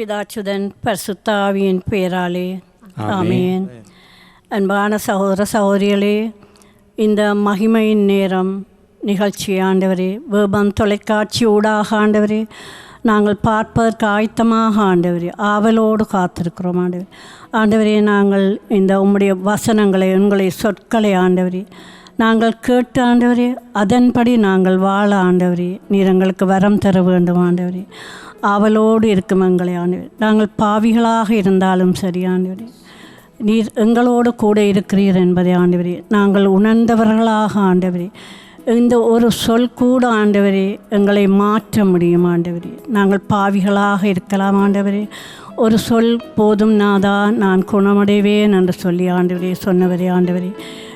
பிதாச்சுதன் பரிசுத்தாவியின் பேராலே ஆமென் அன்பான சகோதர சகோதரிகளே இந்த மகிமையின் நேரம் நிகழ்ச்சி ஆண்டவரே வேபம் தொலைக்காட்சி ஊடாக ஆண்டவரே நாங்கள் பார்ப்பதற்கு ஆயத்தமாக ஆண்டவரே ஆவலோடு காத்திருக்கிறோம் ஆண்டவரே ஆண்டவரே நாங்கள் இந்த உம்முடைய வசனங்களை உங்களுடைய சொற்களை ஆண்டவரே நாங்கள் கேட்டு ஆண்டவரே அதன்படி நாங்கள் வாழ ஆண்டவரே நீர் எங்களுக்கு வரம் தர வேண்டும் ஆண்டவரே. அவளோடு இருக்கும் எங்களை ஆண்டவரே. நாங்கள் பாவிகளாக இருந்தாலும் சரி ஆண்டவரே. நீர் எங்களோடு கூட இருக்கிறீர் என்பதை ஆண்டவரே. நாங்கள் உணர்ந்தவர்களாக ஆண்டவரே. இந்த ஒரு சொல் கூட ஆண்டவரே எங்களை மாற்ற முடியும் ஆண்டவரே. நாங்கள் பாவிகளாக இருக்கலாம் ஆண்டவரே. ஒரு சொல் போதும் நாதா நான் குணமடைவேன் என்று சொல்லி ஆண்டவரே சொன்னவரே ஆண்டவரே.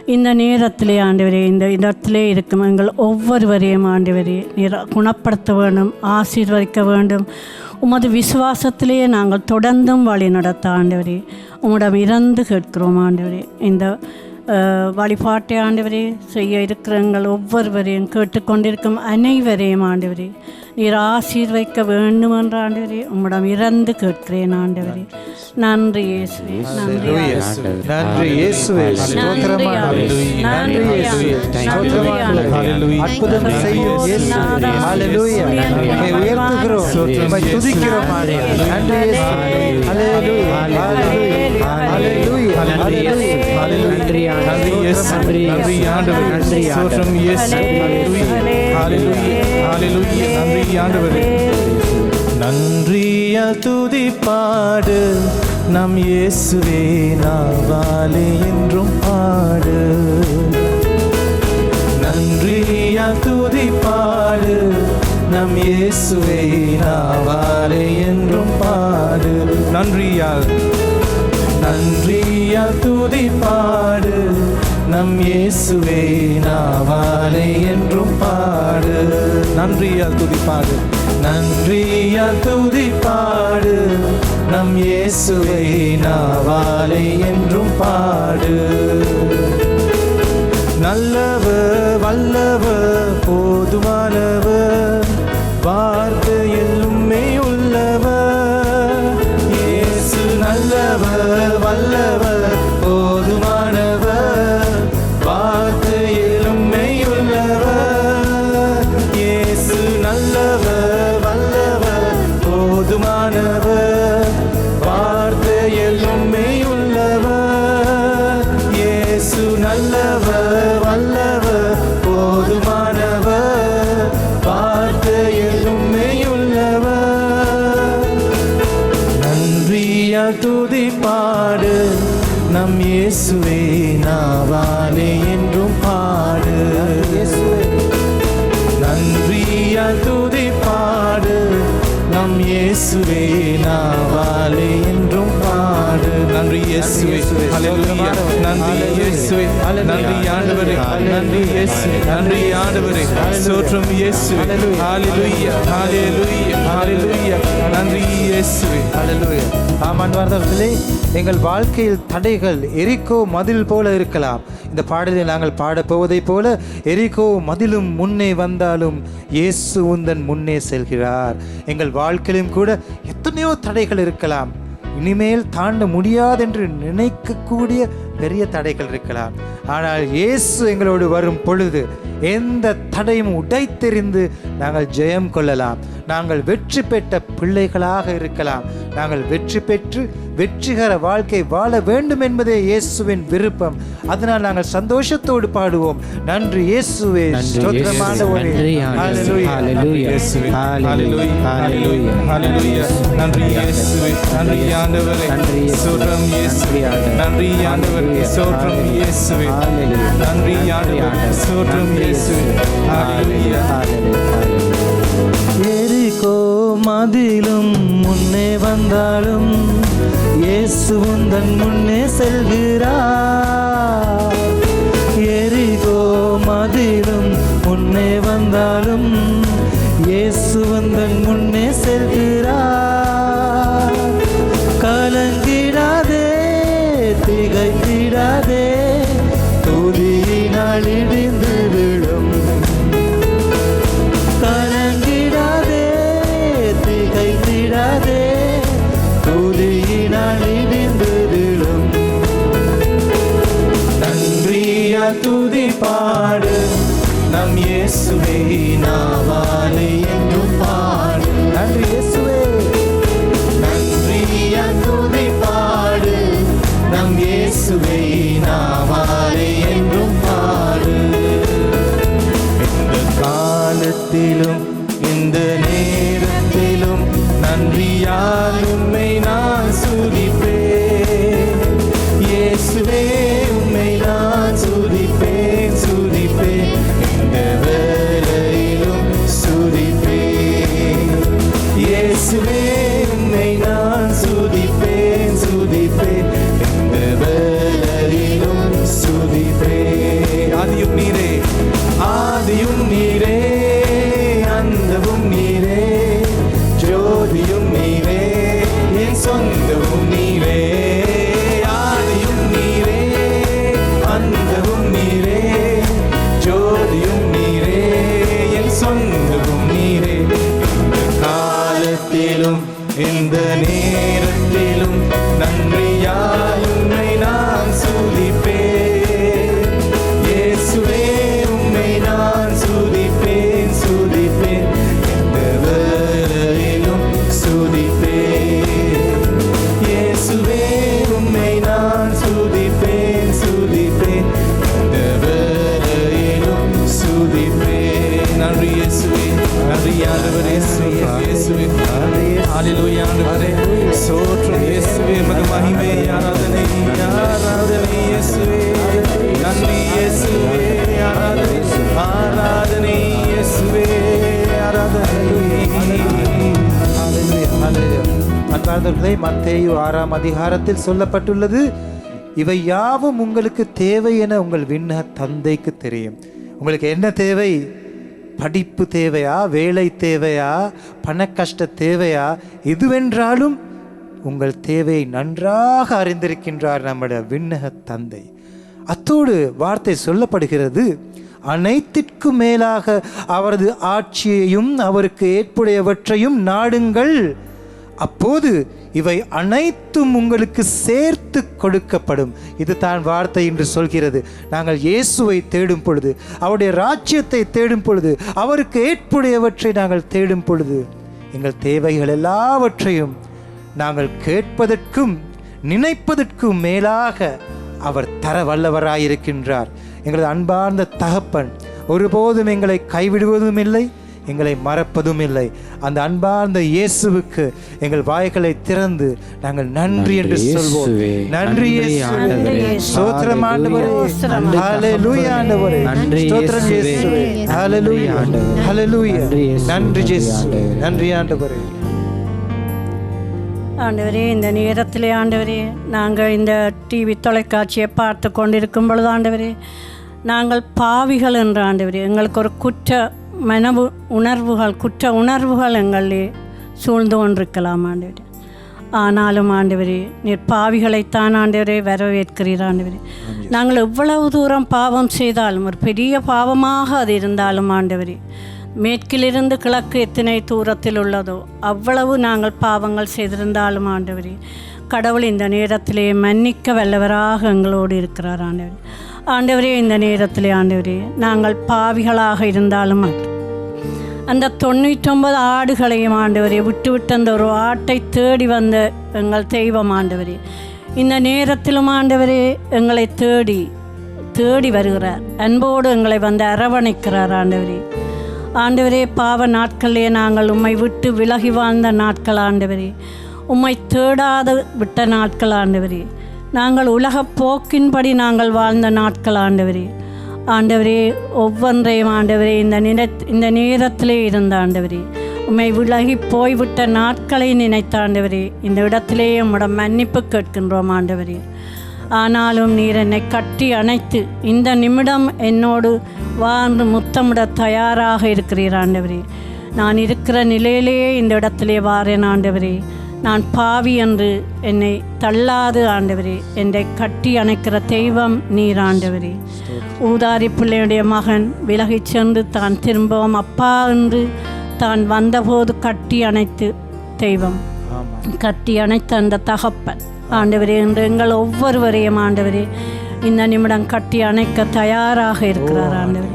இந்த நேரத்திலே ஆண்டவரே இந்த இடத்திலே இருக்கும் எங்கள் ஒவ்வொருவரையும் ஆண்டவரே நீர் குணப்படுத்த வேண்டும் ஆசீர்வதிக்க வேண்டும். உமது விசுவாசத்திலேயே நாங்கள் தொடர்ந்தும் வழி நடத்த ஆண்டவரே உம்மிடம் இறந்து கேட்கிறோம் ஆண்டவரே. இந்த வழிபாட்டை ஆண்டவரே செய்ய இருக்கிற எங்கள் ஒவ்வொருவரையும் கேட்டுக்கொண்டிருக்கும் அனைவரையும் ஆண்டவரே நீர் ஆசீர்வைக்க வேண்டும் என்ற ஆண்டவரே உம்மிடம் இறந்து கேட்கிறேன் ஆண்டவரே. நன்றி இயேசுவே. நன்றி. நன்றி இயேசுவே. ஸ்தோத்திரம். ஆண்டவரே. நன்றி இயேசுவே. ஸ்தோத்திரம். ஆண்டவரே. அற்புதம் செய்யும் இயேசுவே. ஹalleluya. உம்மை உயர்த்துகிறோம். உம்மை துதிக்கிறோம். ஆண்டவரே. நன்றி இயேசுவே. ஹalleluya. ஹalleluya. நன்றி. நன்றி இயேசு நன்றி நன்றி ஆண்டவரே. நன்றி நன்றி ஆண்டவரே. நன்றிய துதி பாடு. நம் இயேசுவே நாவாலே என்றும் பாடு. நன்றிய துதி பாடு. நம் இயேசுவே நாவாலே என்றும் பாடு. நன்றியால் நன்றியா துதி பாடு நம் இயேசுவே நாவாலே என்றும் பாடு. நன்றியா துதி பாடு நன்றியா துதி பாடு நம் இயேசுவே நாவாலே என்றும் பாடு. நம் இயேசுவே நாவாலே என்றும் பாடு. நன்றியா துதி பாடு. நம் இயேசுவே நாவாலே என்றும் பாடு. நன்றி இயேசுவே. ஹalleluya நன்றி இயேசுவே. நன்றி ஆண்டவரே. நன்றி இயேசுவே நன்றி ஆண்டவரே. ஸ்தோத்திரம் இயேசுவே. ஹalleluya ஹalleluya ஹalleluya நன்றி இயேசுவே. ஹalleluya ஆம் அன்பார்ந்தவர்களே எங்கள் வாழ்க்கையில் தடைகள் எரிக்கோ மதில் போல இருக்கலாம். இந்த பாடலில் நாங்கள் பாடப் போவதைப் போல எரிக்கோ மதிலும் முன்னே வந்தாலும் இயேசு உந்தன் முன்னே செல்கிறார். எங்கள் வாழ்க்கையிலும் கூட எத்தனையோ தடைகள் இருக்கலாம். இனிமேல் தாண்ட முடியாதென்று நினைக்கக்கூடிய பெரிய தடைகள் இருக்கலாம். ஆனால் இயேசு எங்களோடு வரும் பொழுது எந்த தடையும் உடைத்தெறிந்து நாங்கள் ஜெயம் கொள்ளலாம். நாங்கள் வெற்றி பெற்ற பிள்ளைகளாக இருக்கலாம். நாங்கள் வெற்றி பெற்று வெற்றிகர வாழ்க்கை வாழ வேண்டும் என்பதே இயேசுவின் விருப்பம். அதனால் நாங்கள் சந்தோஷத்தோடு பாடுவோம். நன்றி இயேசுவே நன்றி இயேசுவே. நன்றி ஆண்டவரே. ஹalleluya. ஹalleluya. இயேசுவே. ஹalleluya. ஹalleluya. ஹalleluya. நன்றி ஆண்டவரே. நன்றி இயேசுவே. நன்றி ஆண்டவரே. ஹalleluya. ஸ்தோத்திரம் இயேசுவே. ஹalleluya. நன்றி மதிலும் முன்னே வந்தாலும் இயேசு உந்தன் முன்னே செல்கிறார். அன்பார்ந்தவர்களே மத்தேயு ஆறாம் அதிகாரத்தில் சொல்லப்பட்டுள்ளது இவை யாவும் உங்களுக்கு தேவை என உங்கள் விண்ண தந்தைக்கு தெரியும். உங்களுக்கு என்ன தேவை? படிப்பு தேவையா? வேலை தேவையா? பண கஷ்ட தேவையா? எதுவென்றாலும் உங்கள் தேவையை நன்றாக அறிந்திருக்கின்றார் நம்முடைய விண்ணக தந்தை. அத்தோடு வார்த்தை சொல்லப்படுகிறது அனைத்திற்கும் மேலாக அவரது ஆட்சியையும் அவருக்கு ஏற்புடையவற்றையும் நாடுங்கள். அப்போது இவை அனைத்தும் உங்களுக்கு சேர்த்து கொடுக்கப்படும். இது தான் வார்த்தை என்று சொல்கிறது. நாங்கள் இயேசுவை தேடும் பொழுது அவருடைய ராஜ்யத்தை தேடும் பொழுது அவருக்கு ஏற்புடையவற்றை நாங்கள் தேடும் பொழுது எங்கள் தேவைகள் எல்லாவற்றையும் நாங்கள் கேட்பதற்கும் நினைப்பதற்கும் மேலாக அவர் தர வல்லவராயிருக்கின்றார் எங்களது அன்பார்ந்த தகப்பன் ஒருபோதும் எங்களை கைவிடுவதும் இல்லை. எங்களை மறப்பதும் இல்லை அந்த அன்பார்ந்த இயேசுவுக்கு எங்கள் வாய்களை திறந்து நாங்கள் நன்றி என்று சொல்வோம். நன்றி நன்றி இயேசுவே ஆண்டவரே. ஹalleluya ஆண்டவரே நன்றி ஸ்தோத்திரம் இயேசுவே. இயேசுவே ஹalleluya ஆண்டவரே. ஹalleluya நன்றி இயேசுவே. நன்றி நன்றி இயேசுவே ஆண்டவரே. நன்றி ஆண்டவரே ஆண்டவரே இந்த நேரத்திலே ஆண்டவரே நாங்கள் இந்த டிவி தொலைக்காட்சியை பார்த்து கொண்டிருக்கும் பொழுது ஆண்டவரே நாங்கள் பாவிகள் என்ற ஆண்டவரே எங்களுக்கு ஒரு குற்ற மனவு உணர்வுகள் குற்ற உணர்வுகள் எங்களிலே சூழ்ந்து கொண்டிருக்கலாம் ஆண்டவரே. ஆனாலும் ஆண்டவரே நீர் பாவிகளைத்தான் ஆண்டவரே வரவேற்கிறீர் ஆண்டவரே. நாங்கள் எவ்வளவு தூரம் பாவம் செய்தாலும் ஒரு பெரிய பாவமாக அது இருந்தாலும் ஆண்டவரே மேற்கிலிருந்து கிழக்கு எத்தனை தூரத்தில் உள்ளதோ அவ்வளவு நாங்கள் பாவங்கள் செய்திருந்தாலும் ஆண்டவரே கடவுள் இந்த நேரத்திலே மன்னிக்க வல்லவராக எங்களோடு இருக்கிறார் ஆண்டவரே. ஆண்டவரே இந்த நேரத்திலே ஆண்டவரே நாங்கள் பாவிகளாக இருந்தாலும் அந்த தொண்ணூற்றொன்பது ஆடுகளையும் ஆண்டவரே விட்டுவிட்டு அந்த ஒரு ஆட்டை தேடி வந்த எங்கள் தெய்வம் ஆண்டவரே. இந்த நேரத்திலும் ஆண்டவரே எங்களை தேடி தேடி வருகிறார். அன்போடு எங்களை வந்து அரவணைக்கிறார் ஆண்டவரே. ஆண்டவரே பாவ நாட்களிலே நாங்கள் உம்மை விட்டு விலகி வாழ்ந்த நாட்கள் ஆண்டவரே. உம்மை தேடாத விட்ட நாட்கள் ஆண்டவரே. நாங்கள் உலக போக்கின்படி நாங்கள் வாழ்ந்த நாட்கள் ஆண்டவரே. ஆண்டவரே ஒவ்வொன்றையும் ஆண்டவரே இந்த நிற இந்த நேரத்திலே இருந்த ஆண்டவரே உம்மை விலகி போய்விட்ட நாட்களை நினைத்த ஆண்டவரே இந்த இடத்திலேயே உம்மிட மன்னிப்பு கேட்கின்றோம் ஆண்டவரே. ஆனாலும் நீர் என்னை கட்டி அணைத்து இந்த நிமிடம் என்னோடு வாழ்ந்து முத்தமிட தயாராக இருக்கிறீர் ஆண்டவரே. நான் இருக்கிற நிலையிலேயே இந்த இடத்திலே வாரேன் ஆண்டவரே. நான் பாவி என்று என்னை தள்ளாது ஆண்டவரே. என்னை கட்டி அணைக்கிற தெய்வம் நீர் ஆண்டவரே. ஊதாரி பிள்ளையுடைய மகன் விலகிச் சென்று தான் திரும்பவும் அப்பா என்று தான் வந்தபோது கட்டி அணைத்து தெய்வம். கட்டி அணைத்த அந்த தகப்பன் ஆண்டவரே என்று எங்கள் ஒவ்வொருவரையும் ஆண்டவரே இந்த நிமிடம் கட்டி அணைக்க தயாராக இருக்கிறார் ஆண்டவரே.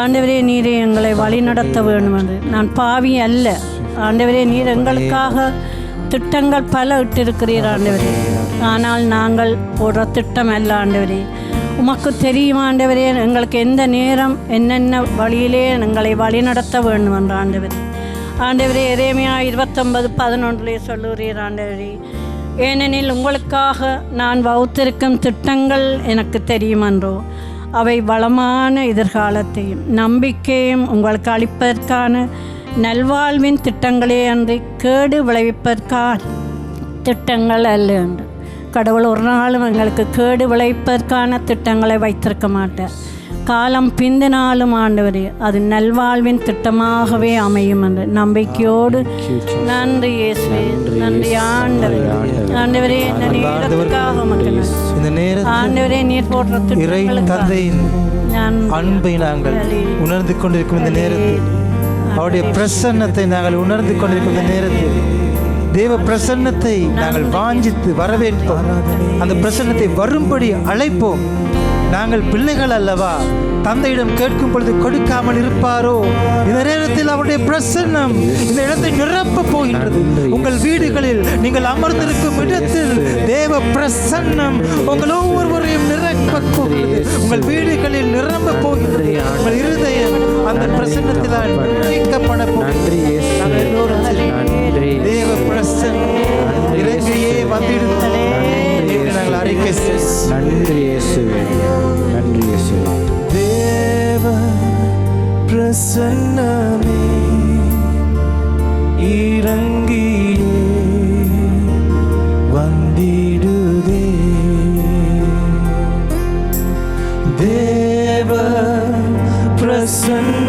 ஆண்டவரே நீரே எங்களை வழி நடத்த வேண்டும் என்று நான் பாவி அல்ல. ஆண்டவரே நீர் எங்களுக்காக திட்டங்கள் பல இட்டிருக்கிறீர் ஆண்டவரே. ஆனால் நாங்கள் போடுற திட்டம் அல்ல ஆண்டவரே. உமக்கு தெரியும் ஆண்டவரே எங்களுக்கு எந்த நேரம் என்னென்ன வழியிலே எங்களை வழிநடத்த வேண்டும் என்ற ஆண்டவரே. ஆண்டவரே எரேமியா இருபத்தொன்பது பதினொன்றிலே சொல்லுகிறீர் ஆண்டவரே. ஏனெனில் உங்களுக்காக நான் வகுத்திருக்கும் திட்டங்கள் எனக்கு தெரியுமன்றோ அவை வளமான எதிர்காலத்தையும் நம்பிக்கையும் உங்களுக்கு அளிப்பதற்கான நல்வாழ்வின் திட்டங்களே அன்றி கேடு விளைவிப்பதற்கான திட்டங்கள் அல்ல என்று. கடவுள் ஒரு நாளும் எங்களுக்கு கேடு விளைவிப்பதற்கான திட்டங்களை வைத்திருக்க மாட்டார். காலம் பிந்தினாலும் ஆண்டவரே அது நல்வாழ்வின் திட்டமாகவே அமையும் என்று. நம்பிக்கையோடு நன்றி இயேசுவே நன்றி ஆண்டவரே. ஆண்டவரே. இந்த நேரத்துக்காக உமக்கு நன்றி. இந்த நேரத்தில் ஆண்டவரே நீர் இறை தந்தையின் நான் அன்பை நாங்கள் உணர்ந்து கொண்டிருக்கும் இந்த நேரத்தில் அவருடைய பிரசன்னத்தை நாங்கள் உணர்ந்து கொண்டிருக்கிற நேரத்தில் தேவ பிரசன்னத்தை நாங்கள் வாஞ்சித்து வரவேற்போம். அந்த பிரசன்னத்தை வரும்படி அழைப்போம். நாங்கள் பிள்ளைகள் அல்லவா? தந்தையிடம் கேட்கும் பொழுது கொடுக்காமல் இருப்பாரோ? இந்த நேரத்தில் அவருடைய பிரசன்னம் இந்த இடத்தை நிரப்ப போகின்றது. உங்கள் வீடுகளில் நீங்கள் அமர்ந்திருக்கும் இடத்தில் தேவ பிரசன்னம் உங்கள் ஒவ்வொருவரையும் நிரப்ப போகிறது உங்கள் வீடுகளில் நிரம்ப போகிறது உங்கள் இருதயம் அந்த பிரசன்னத்தினால் நிறைக்கப்பட போகிறது. தேவ பிரசன்னம் இலங்கையே வந்திடுதலே என்று நாங்கள் அறிக்கை. நன்றி இயேசுவே நன்றி இயேசுவே தேவ பிரசன்னமே இறங்கியே பிரசன்னமே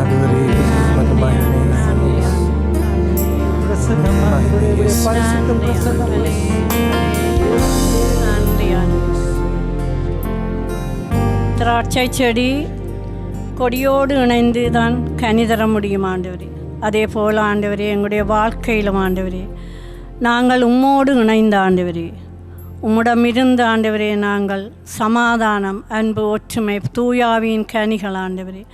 ஆண்டவரே மகிமை திராட்சை செடி கொடியோடு இணைந்து தான் கனி தர முடியும் ஆண்டவரே. அதே போல் ஆண்டவரே எங்களுடைய வாழ்க்கையிலும் ஆண்டவரே நாங்கள் உம்மோடு இணைந்த ஆண்டவரே. உம்மிடமிருந்து ஆண்டவரே நாங்கள் சமாதானம் அன்பு ஒற்றுமை தூயாவின் கனிகள் ஆண்டவரே.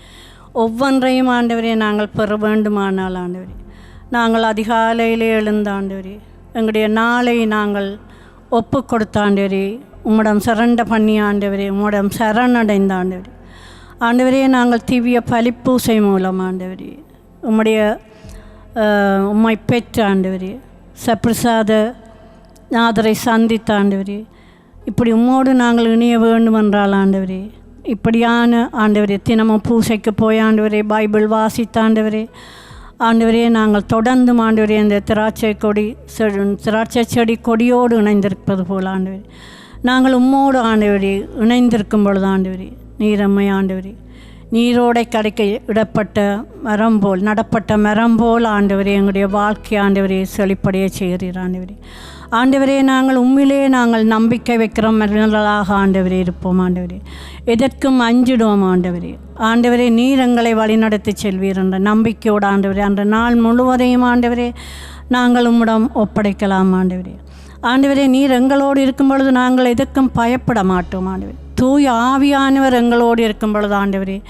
ஒவ்வொன்றையும் ஆண்டவரே நாங்கள் பெற வேண்டுமானால் ஆண்டவரே. நாங்கள் அதிகாலையிலே எழுந்த ஆண்டவரே எங்களுடைய நாளை நாங்கள் ஒப்பு கொடுத்த ஆண்டவரே உம்மிடம் சரண்ட பண்ணி ஆண்டவரே உம்மிடம் சரணடைந்த ஆண்டவரே. ஆண்டவரே நாங்கள் திவ்ய பலிப்பூசை மூலம் ஆண்டவரே உம்முடைய உம்மை பெற்ற ஆண்டவரே சப்பிரசாத நாதரை சந்தித்த ஆண்டவரே இப்படி உம்மோடு நாங்கள் இணைய வேண்டுமென்றால் ஆண்டவரே இப்படியான ஆண்டவரே தினமும் பூசைக்கு போய் ஆண்டவரே பைபிள் வாசித்தாண்டவரே ஆண்டவரே நாங்கள் தொடர்ந்து ஆண்டவரே இந்த திராட்சை கொடி செ- திராட்சை செடி கொடியோடு இணைந்திருப்பது போல் ஆண்டவரே. நாங்கள் உம்மோடு ஆண்டவரே இணைந்திருக்கும் பொழுது ஆண்டவரே நீரம்மை ஆண்டவரே நீரோடை கடைக்க இடப்பட்ட மரம் போல் நடப்பட்ட மரம் போல் ஆண்டவரே எங்களுடைய வாழ்க்கை ஆண்டவரே செழிப்படைய செய்கிறீர் ஆண்டவரே. ஆண்டவரே நாங்கள் உண்மையிலே நாங்கள் நம்பிக்கை வைக்கிற மனிதர்களாக ஆண்டவரே இருப்போம் ஆண்டவரே. எதற்கும் அஞ்சிடுவோம் ஆண்டவரே. ஆண்டவரே நீர் எங்களை வழிநடத்தி செல்வீர் என்ற நம்பிக்கையோடு ஆண்டவரே. அன்ற நாள் முழுவதையும் ஆண்டவரே நாங்கள் உம்மிடம் ஒப்படைக்கலாம் ஆண்டவரே. ஆண்டவரே நீர் எங்களோடு இருக்கும் பொழுது நாங்கள் எதற்கும் பயப்பட மாட்டோம் ஆண்டவரே. தூய் ஆவியானவர் எங்களோடு இருக்கும் பொழுது ஆண்டவரே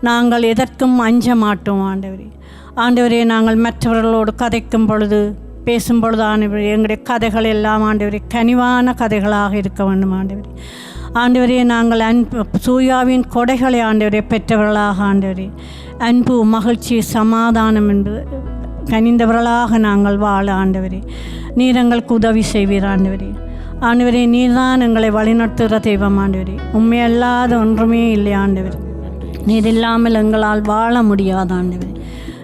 நாங்கள் எதற்கும் அஞ்ச மாட்டோம் ஆண்டவரே. ஆண்டவரே நாங்கள் மற்றவர்களோடு கதைக்கும் பொழுது பேசும்பொழுது ஆண்டவர் எங்களுடைய கதைகள் எல்லாம் ஆண்டவரே கனிவான கதைகளாக இருக்க வேண்டும் ஆண்டவரே. ஆண்டவரே நாங்கள் அன்பு சூயாவின் கொடைகளை ஆண்டவரே பெற்றவர்களாக ஆண்டவரே. அன்பு மகிழ்ச்சி சமாதானம் என்பது கனிந்தவர்களாக நாங்கள் வாழ ஆண்டவரே. நீர் எங்களுக்கு உதவி செய்வீர் ஆண்டவரே. ஆண்டவரே நீர்தான் எங்களை வழிநடத்துகிற தெய்வம் ஆண்டவரே. உண்மையல்லாத ஒன்றுமே இல்லை ஆண்டவர். நீர் இல்லாமல் எங்களால் வாழ முடியாது ஆண்டவரே.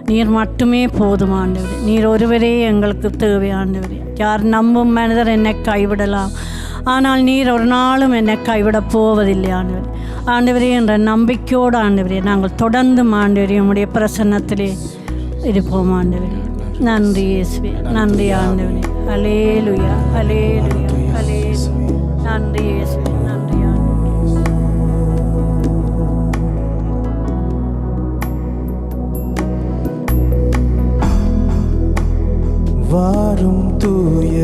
நீர் மட்டுமே போதும் ஆண்டவரே. நீர் ஒருவரே எங்களுக்கு தேவை ஆண்டவரே. யார் நம்பும் மனிதர் என்னை கைவிடலாம். ஆனால் நீர் ஒரு நாளும் என்னை கைவிடப் போவதில்லை ஆண்டவரே. ஆண்டவரே என்ற நம்பிக்கையோடு ஆண்டவரே நாங்கள் தொடர்ந்து ஆண்டவரே உம்முடைய பிரசன்னத்திலே இருப்போம் ஆண்டவரே. நன்றி இயேசுவே நன்றி ஆண்டவரே. அலேலுயா அலேலுயா அலே நன்றி இயேசுவே. நன்றி வாரும் தூய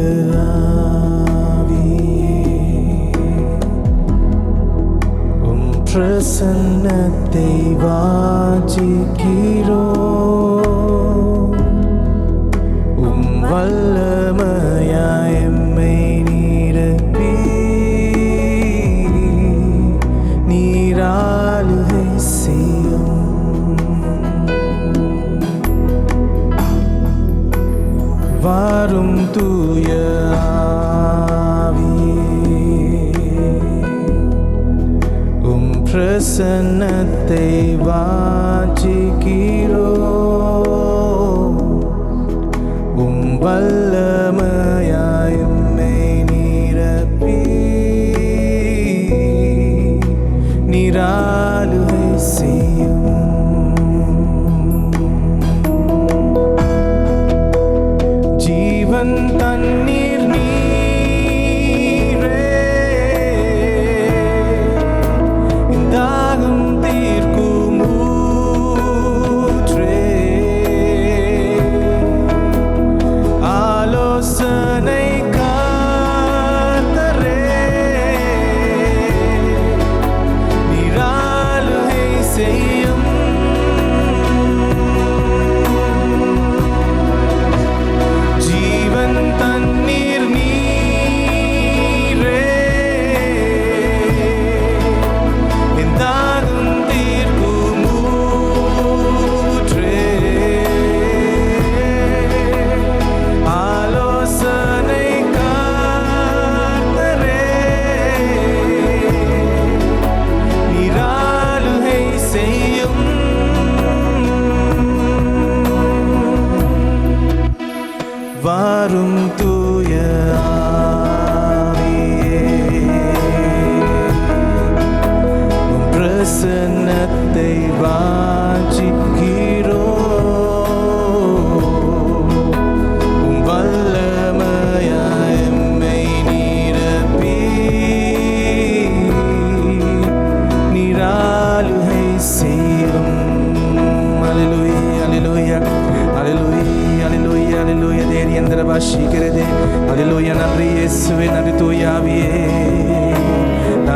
உம் பிரசன்னத்தை வாஜிக்கிறோ உம் வல்ல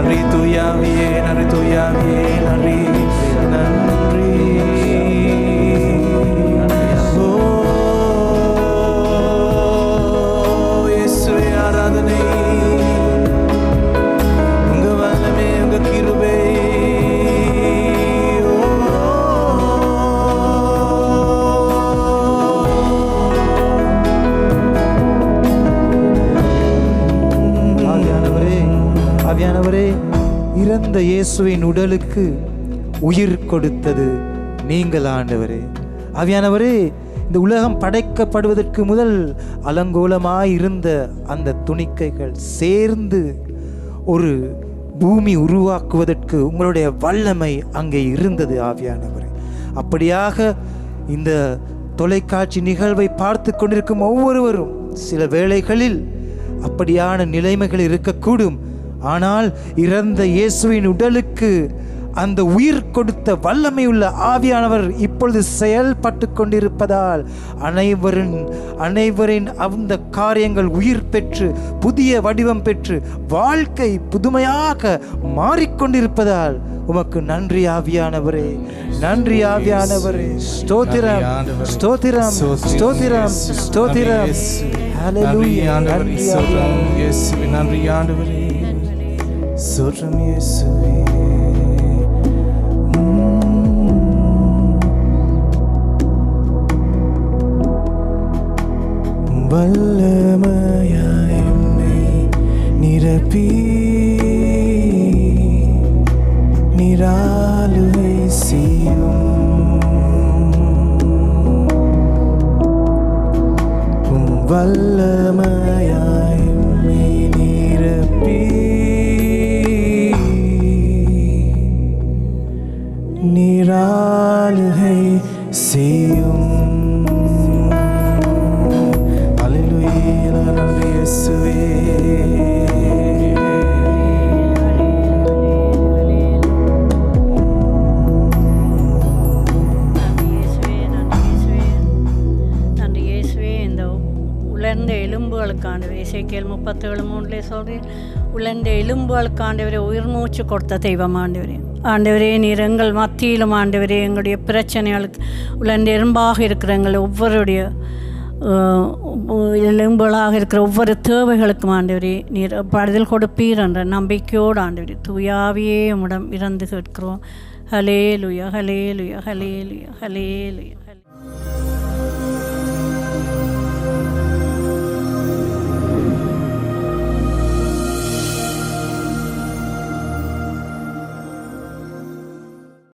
நன்றி தூயாவியே நன்றி தூயாவியே நன்றி நன்றி இறந்த இயேசுவின் உடலுக்கு உயிர் கொடுத்தது. நீங்கள் ஆண்டவரே. அவையானவரே இந்த உலகம் படைக்கப்படுவதற்கு முதல் அலங்கோலமாக இருந்த அந்த துணிக்கைகள் சேர்ந்து ஒரு பூமி உருவாக்குவதற்கு உங்களுடைய வல்லமை அங்கே இருந்தது ஆவியானவர். அப்படியாக இந்த தொலைக்காட்சி நிகழ்வை பார்த்து கொண்டிருக்கும் ஒவ்வொருவரும் சில வேளைகளில் அப்படியான நிலைமைகள் இருக்கக்கூடும். ஆனால் இறந்த இயேசுவின் உடலுக்கு அந்த உயிர் கொடுத்த வல்லமையுள்ள ஆவியானவர் இப்பொழுது செயல்பட்டு கொண்டிருப்பதால் அனைவரின் அனைவரின் அந்த காரியங்கள் உயிர் பெற்று புதிய வடிவம் பெற்று வாழ்க்கை புதுமையாக மாறிக்கொண்டிருப்பதால் உமக்கு நன்றி ஆவியானவரே. நன்றி ஆவியானவரே. ஸ்தோத்திரம். ஸ்தோத்திரம். ஸ்தோத்திரம். ஸ்தோத்திரம். நன்றி ஆண்டவரே. நன்றி சொல்றோம் இயேசுவே எலும்புகளுக்காண்டவர் இசைக்கேல் முப்பத்தேழு மூணுலே சொல்கிறேன் எலும்புகளுக்கு ஆண்டவரே உயிர் மூச்சு கொடுத்த தெய்வம் ஆண்டவரே ஆண்டவரே நீர் எங்கள் மத்தியிலும் ஆண்டவரே எங்களுடைய பிரச்சனைகளுக்கு உலர்ந்த எறும்பாக இருக்கிற எங்கள் ஒவ்வொருடைய எலும்புகளாக இருக்கிற ஒவ்வொரு தேவைகளுக்கும் ஆண்டவரே நீர் பதில் கொடுப்பீர் என்ற நம்பிக்கையோடு ஆண்டவரே தூயாவியே உடம் இறந்து கேட்கிறோம் ஹலே லுயா ஹலே லுயா ஹலே லுயா ஹலே லுயா ஹலே